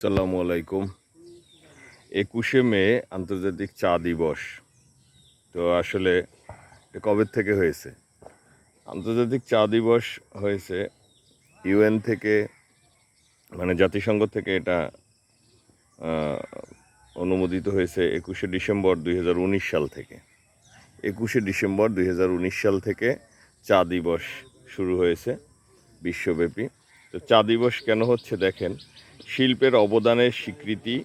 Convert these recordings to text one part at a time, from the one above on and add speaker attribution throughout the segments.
Speaker 1: আসসালামু আলাইকুম। একুশে মে, আন্তর্জাতিক চা দিবস। তো আসলে কবে থেকে হয়েছে? আন্তর্জাতিক চা দিবস হয়েছে ইউএন থেকে মানে জাতিসংঘ থেকে এটা অনুমোদিত হয়েছে একুশে ডিসেম্বর দুই হাজার উনিশ সাল থেকে। একুশে ডিসেম্বর দুই হাজার উনিশ সাল থেকে চা দিবস শুরু হয়েছে বিশ্বব্যাপী। তো চা দিবস কেন হচ্ছে দেখেন, শিল্পের অবদানের স্বীকৃতি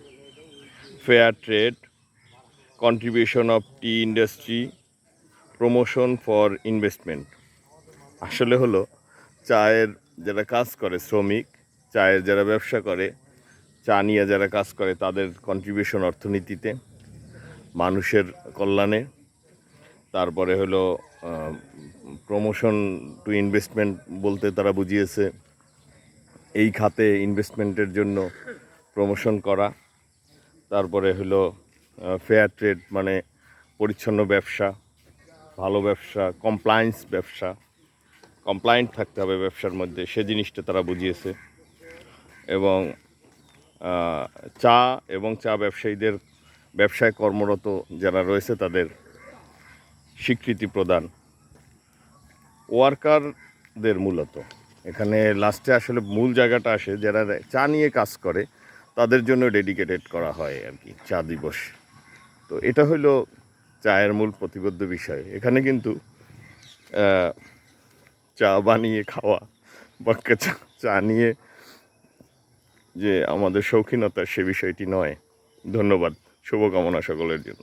Speaker 1: fair trade contribution of tea industry promotion for investment আসলে হলো, চায়ের যারা কাজ করে, শ্রমিক, চায়ের যারা ব্যবসা করে, চা নিয়ে যারা কাজ করে, তাদের কন্ট্রিবিউশন অর্থনীতিতে, মানুষের কল্যাণে। তারপরে হলো প্রমোশন টু ইনভেস্টমেন্ট বলতে তারা বুঝিয়েছে। এই খাতে ইনভেস্টমেন্টের জন্য প্রমোশন করা। তারপরে হলো ফেয়ার ট্রেড মানে পরিচ্ছন্ন ব্যবসা, ভালো ব্যবসা কমপ্লায়েন্স ব্যবসা। কমপ্লায়েন্ট থাকতে হবে ব্যবসার মধ্যে, সে জিনিসটা তারা বুঝিয়েছে। এবং চা এবং চা ব্যবসায়ীদের, ব্যবসায় কর্মরত যারা রয়েছে তাদের স্বীকৃতি প্রদান। ওয়ার্কারদের মূলত। এখানে লাস্টে আসলে মূল জায়গাটা আসে, যারা চা নিয়ে কাজ করে, তাদের জন্য ডেডিকেটেড করা হয় আর কি, চা দিবস। তো এটা হলো চায়ের মূল প্রতিবদ্ধ বিষয়। এখানে কিন্তু চা বানিয়ে খাওয়া বা চা নিয়ে যে আমাদের শৌখিনতা সে বিষয়টি নয়। ধন্যবাদ, শুভকামনা সকলের জন্য।